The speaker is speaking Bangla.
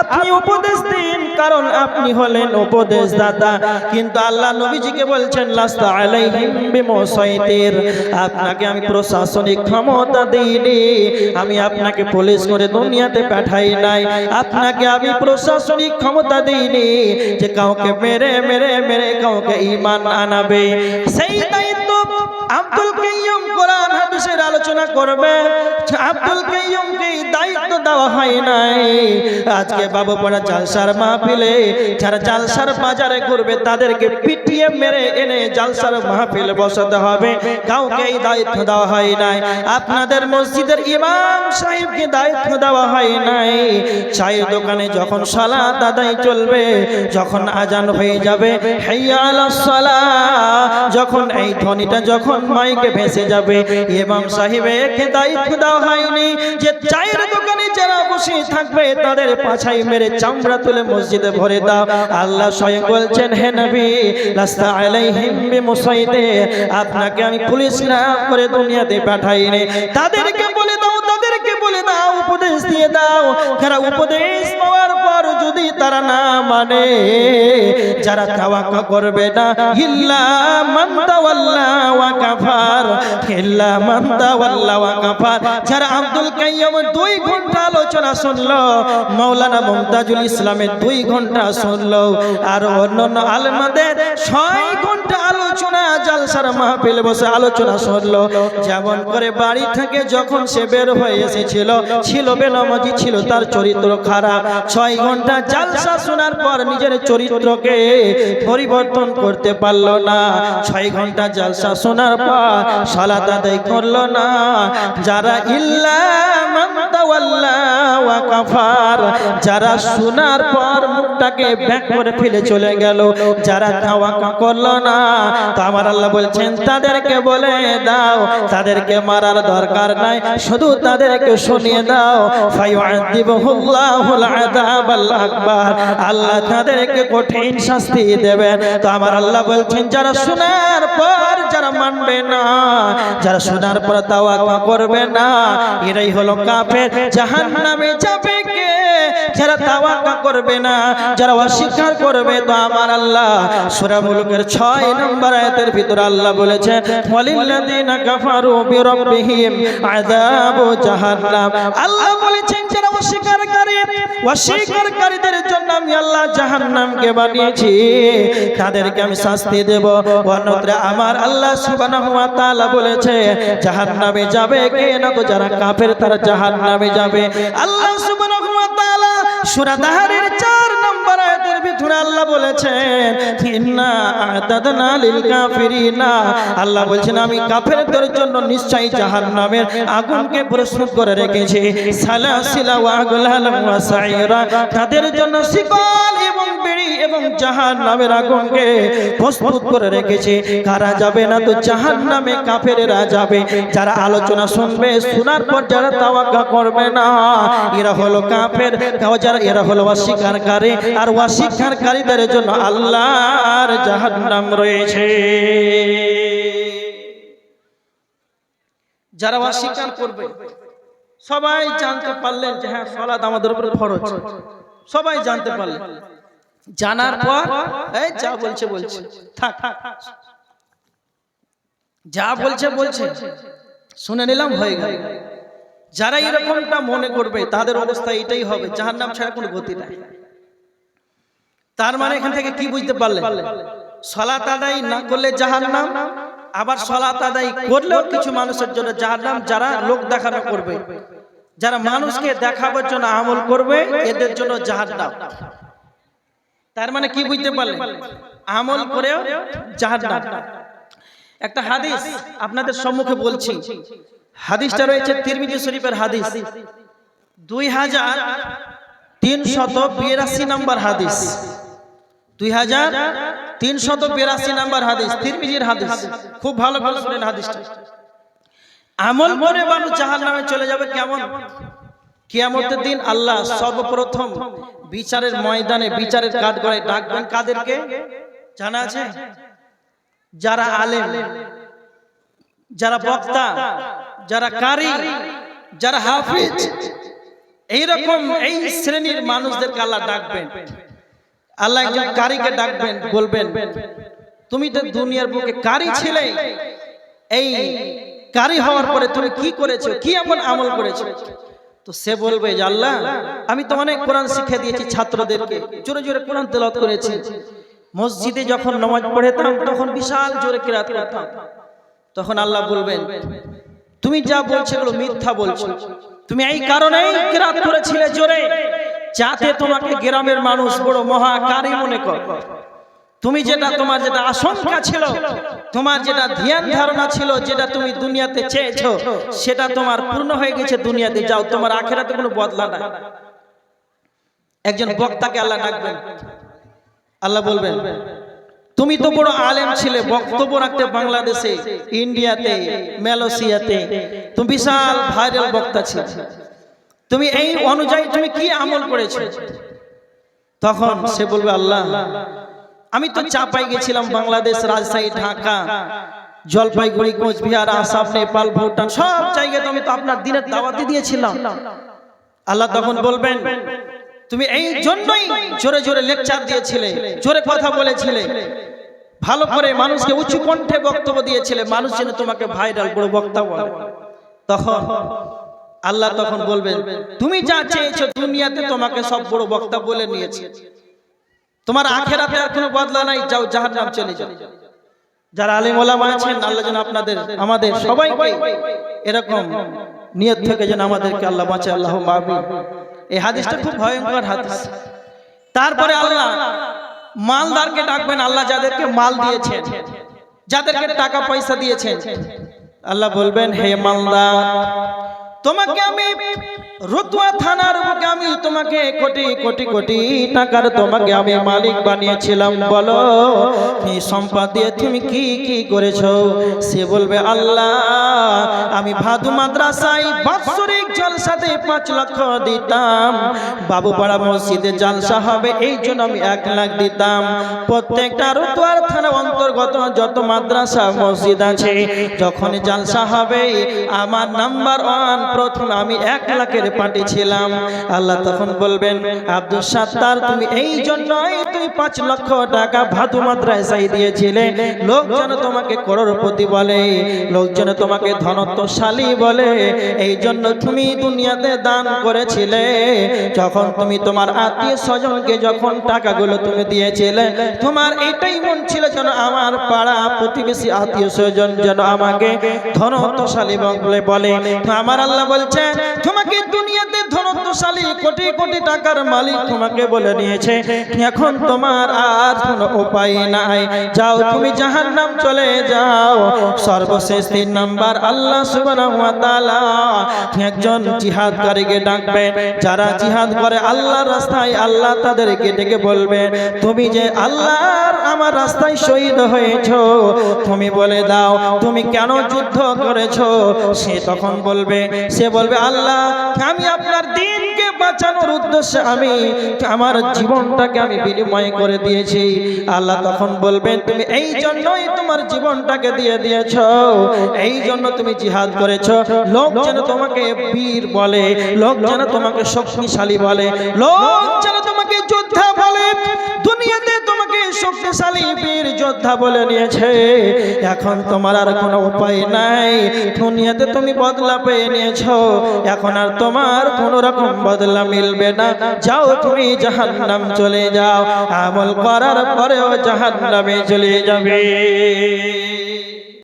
আপনি উপদেশ দিন, কারণ আপনি হলেন উপদেশ দাতা কিন্তু আল্লাহ নবীজিকে বলছেন, লাস্তা আলাইহিম আপনাকে আমি প্রশাসনিক ক্ষমতা দিইনি, আমি আপনাকে পুলিশ করে দুনিয়াতে পাঠাই নাই। আপনাকে আমি প্রশাসনিক ক্ষমতা দিইনি যে কাউকে মেরে মেরে মেরে কাউকে ঈমান আনাবে। সেই দায়িত্ব আব্দুল কাইয়ুম কোরআন হাদিসের আলোচনা করবে। আব্দুল কাইয়ুমকে দায়িত্ব দেওয়া হয় নাই। আজকে বাবু পড়া জালসার মাহফিলে যারা জালসার বাজারে করবে তাদেরকে পিটিয়ে মেরে এনে জালসার মাহফিল বসাতে হবে। কাউকে এই দায়িত্ব দেওয়া হয় নাই। আপনাদের মসজিদের ইমাম সাহেবকে দায়িত্ব দেওয়া হয় নাই। চায়ের দোকানে যখন সালাত আদায় চলবে, যখন আজান হয়ে যাবে, হাইয়া আলাস সালাহ, যখন এই ধ্বনিটা যখন মাইকে ভেসে যাবে ইমাম সাহেবকে দায়িত্ব দেওয়া হয়নি যে চায়ের দোকানে যারা বসে থাকবে, তাদের পাছাই মেরে চামড়া তুলে মসজিদে ভরে দাও। আল্লাহ স্বয়ং বলছেন, হে নবী, লাস্তা আলাইহিম বিমুসাইদে আপনাকে আমি পুলিশ না করে দুনিয়াতে পাঠাইনি। তাদেরকে বলে দাও, তাদেরকে বলে দাও, উপদেশ দিয়ে দাও। যারা উপদেশ পাওয়ার পর যদি তারা না মানে যারা তাওয়াক্কা করবে না, ইল্লা মান তাওয়াল্লা ওয়া কাফার। যারা আব্দুল ঘণ্টা আলোচনা শুনলো ইসলামের ঘণ্টা শুনলো, আর অন্যান্য আলেমাদের ঘণ্টা আলোচনা, জালসার বসে আলোচনা শুনলো। যেমন করে বাড়ি থেকে যখন সে বের হয়ে এসেছিল, ছিল বেনামাজি, ছিল তার চরিত্র খারাপ। ছয় ঘণ্টা জালসা শোনার পর নিজের চরিত্রকে পরিবর্তন করতে পারল না। ছয় ঘণ্টা জালসা শোনার পর সালাত আদায় না। যারা ইল্লা যারা শোনার পর মুখটাকে ব্যাক করে ফেলে চলে গেল, যারা তাওয়াক্কা করল না। তো আমার আল্লাহ বলছেন, তাদেরকে বলে দাও, তাদেরকে মারার দরকার নাই, শুধু তাদেরকে শুনিয়ে দাও। আকবার, আল্লাহ তাদেরকে কঠিন শাস্তি দেবেন। তো আমার আল্লাহ বলছেন, যারা শোনার পর যারা মানবে না। যারা শোনার পর তাওয়াক্কা করবে না, এরাই হলো কাফের। জাহান্নামে যাবে কে? যারা তাওয়াক্কা করবে না, যারা অস্বীকার করবে তো আমার আল্লাহ। সূরা মুলুকের 6 নম্বর আয়াতের ভিতর আল্লাহ বলেছেন, ওয়ালিল্লাযিনা কাফারু বিরাব্বিহিম আযাবু জাহান্নাম। আল্লাহ বলেছেন, যারা অস্বীকারকারী অস্বীকারীদের জন্য আমি আল্লাহ জাহান্নামকে বানিয়েছি। তাদেরকে আমি শাস্তি দেব। অন্যত্র আমার আল্লাহ সুবহানাহু ওয়া তাআলা বলেছে, জাহান্নামে যাবে কে না যারা কাফের, তারা জাহান্নামে যাবে। আল্লাহ সুবহানাহু ওয়া তাআলা সূরা দাহরের 4 নম্বর আয়াতের ভিতরে আল্লাহ বলেছেন আল্লাহ বলছেন, আমি কাফেরদের জন্য নিশ্চয়ই জাহান্নামের আগুনকে প্রস্তুত করে রেখেছি। সালাসিলা ওয়া আগলাল ওয়া সাইরা। তাদের জন্য শিকল এবং এবং জাহান্নামের আগুনকে প্রস্তুত করে রেখেছে। কারা যাবে না তো জাহান্নামে কাফেরেরা যাবে। যারা আলোচনা শুনবে, শোনার পর যারা তাওয়াক্কা করবে না, এরা হলো কাফের। যারা, এরা হলো অস্বীকারী। আর অস্বীকারীদের জন্য আল্লাহর জাহান্নাম রয়েছে। যারা অস্বীকার করবে, সবাই জানতে পারলেন যে হ্যাঁ সলাদ আমাদের উপর ফরজ। সবাই জানতে পারলেন। জানার পর এই যা বলছে বলছে থাক। যা বলছে বলছে শুনে নিলাম হয়ে গেল। যারা এরকমটা মনে করবে তাদের অবস্থা এটাই হবে যাহার নাম ছাড়া কোনো গতি নাই। তার মানে এখান থেকে কি বুঝতে পারলেন? সলাত আদায় না করলে জাহার নাম আবার সলাত আদায় করলেও কিছু মানুষের জন্য যাহার নাম যারা লোক দেখানো করবে। যারা মানুষকে দেখাবার জন্য আমল করবে এদের জন্য জাহার নাম তার মানে কি বুঝতে পারলেন? আমল করেও একটা হাদিস আপনাদের সম্মুখে বলছি। হাদিসটা রয়েছে তিরমিজি শরীফের হাদিস। দুই হাজার তিনশত বিরাশি নম্বর হাদিস। দুই হাজার তিনশত বিরাশি নম্বর হাদিস। তিরমিজির হাদিস। খুব ভালো ভালো শুনেন হাদিসটা। আমল করে মানুষ জাহান নামে চলে যাবে কেমন? কিয়ামতের দিন আল্লাহ সর্বপ্রথম বিচারের ময়দানে বিচারের কাঠ করে ডাকবেন কাদেরকে? জানা আছে? যারা আলেম যারা বক্তা যারা কারি যারা হাফিজ এইরকম এই শ্রেণির মানুষদেরকে আল্লাহ ডাকবেন। আল্লাহ একজন কারিকে ডাকবেন বলবেন তুমি তো দুনিয়ার বুকে কারি ছিলে। এই কারি হওয়ার পরে তুমি কি করেছ? কি এমন আমল করেছ? তো সে বলবে যে আল্লাহ, আমি তো অনেক কোরআন শিক্ষা দিয়েছি ছাত্রদেরকে। জোরে জোরে কোরআন তেলাওয়াত করেছি। মসজিদে যখন নামাজ পড়েতাম, তখন বিশাল জোরে কিরাত করতাম। তখন আল্লাহ বলবেন, তুমি যা বলছো এগুলো মিথ্যা বলছো। তুমি এই কারণেই কিরাত করেছিলে জোরে। যাতে তোমাকে গ্রামের মানুষ বড় মহাকারী মনে কর। তুমি যেটা তোমার যেটা আশঙ্কা ছিল তোমার যেটা ধ্যান ধারণা ছিল যেটা তুমি দুনিয়াতে চেয়েছো সেটা তোমার পূর্ণ হয়ে গেছে দুনিয়াতে যাও তোমার আখেরাতে কোনো বদলা নাই। একজন বক্তাকে আল্লাহ ডাকবেন। আল্লাহ বলবেন তুমি তো বড় আলেম ছিলে বক্তব্য রাখতে বাংলাদেশে ইন্ডিয়াতে মালয়েশিয়াতে তুমি বিশাল ভাইরাল বক্তা ছিলে। তুমি এই অনুযায়ী তুমি কি আমল করেছ? তখন সে বলবে আল্লাহ আমি তো চাপাই গেছিলাম বাংলাদেশ রাজশাহী ঢাকা। জলপাইগুড়ি কোচবিহার আসাম নেপাল ভুটান সব জায়গায় তো আমি তো আপনার দিনের দাওয়াতি দিয়েছিলাম। আল্লাহ তখন বলবেন তুমি এই জন্যই জোরে জোরে লেকচার দিয়েছিলে জোরে কথা বলেছিলে। ভালো করে মানুষকে উঁচু কণ্ঠে বক্তব্য দিয়েছিলে মানুষ যেন তোমাকে ভাইরাল বড় বক্তা বলে তখন আল্লাহ তখন বলবেন তুমি যা চেয়েছো দুনিয়াতে তোমাকে সব বড় বক্তা বলে নিয়েছে। তোমার আখেরাতে আর কোনো বদলা নাই, যাও জাহান্নাম চলে যাও। যারা আলিম ওলামা আছেন, আল্লাহ যেন আপনাদের, আমাদের সবাইকে এরকম নিয়ত থেকে যেন আমাদেরকে আল্লাহ বাঁচে আল্লাহ আমিন এই হাদিসটা খুব ভয়ঙ্কর হাদিস। তারপরে আল্লাহ মালদারকে ডাকবেন, আল্লাহ যাদেরকে মাল দিয়েছেন, যাদেরকে টাকা পয়সা দিয়েছেন, আল্লাহ বলবেন, হে মালদার তোমাকে আমি রতুয়া থানার বুকে আমি তোমাকে কোটি কোটি কোটি টাকার তোমাকে আমি মালিক বানিয়েছিলাম। বলো এই সম্পদ দিয়ে তুমি কি কি করেছ? সে বলবে, আল্লাহ, আমি ভাদু মাদ্রাসায় বাৎসরিক জলসাতে পাঁচ লক্ষ দিতাম। বাবুপাড়া মসজিদে জলসা হবে, এই জন্য আমি এক লাখ দিতাম। প্রত্যেকটা রতুয়ার থানা অন্তর্গত যত মাদ্রাসা মসজিদ আছে যখন জলসা হবে, আমার নাম্বার ওয়ান প্রথম আমি এক লাখের পাঠিয়েছিলাম আল্লাহ তখন বলবেন, আব্দুল সাত্তার, তুমি এই জন্যই তুমি পাঁচ লক্ষ টাকা ভাদু মাদ্রাসায় দিয়েছিলে। লোক যেন তোমাকে করোড়পতি বলে লোক যেন তোমাকে ধনত্বশালী বলে। এই জন্য তুমি দুনিয়াতে দান করেছিলে। যখন তুমি তোমার আত্মীয় স্বজনকে যখন টাকাগুলো তুমি দিয়েছিলে, তোমার এটাই মন ছিল যেন আমার পাড়া প্রতিবেশী আত্মীয় স্বজন যেন আমাকে ধনত্বশালী বলে বলে। আমার আল্লাহ বলছেন তোমাকে দুনিয়াতে ধনত্বশালী কোটি কোটি টাকার মালিক তোমাকে বলে নিয়েছে এখন তোমার আর কোনো উপায় নাই। যাও তুমি জাহান নাম চলে যাও। সর্বশেষ তিন নাম্বার আল্লাহ সুবহানাহু একজন জিহাদকারীকে ডাকবেন যারা জিহাদ করে আল্লাহর রাস্তায় আল্লাহ তাদেরকে ডেকে বলবে, তুমি যে আল্লাহর আমার রাস্তায় শহীদ হয়েছো, তুমি বলে দাও, তুমি কেন যুদ্ধ করেছ? সে তখন বলবে, সে বলবে, আল্লাহ, আমি আপনার দিনকে বাঁচানোর উদ্দেশ্যে আমি আমার জীবনটাকে আমি বিনিময় করে দিয়েছি। আল্লাহ তখন বলবেন, তুমি এই জন্যই তোমার জীবনটাকে দিয়ে দিয়েছ। এই জন্য তুমি জিহাদ করেছ। লোক যেন তোমাকে বীর বলে, লোক যেন তোমাকে শক্তিশালী বলে, লোক যেন শক্তিশালী বীর যোদ্ধা বলে নিয়েছে। এখন তোমার আর কোনো উপায় নাই। দুনিয়াতে তুমি বদলা পেয়ে নিয়েছ। এখন আর তোমার কোনো রকম বদলা মিলবে না। যাও তুমি জাহান্নাম চলে যাও। আমল করার পরেও জাহান্নামে চলে যাবে।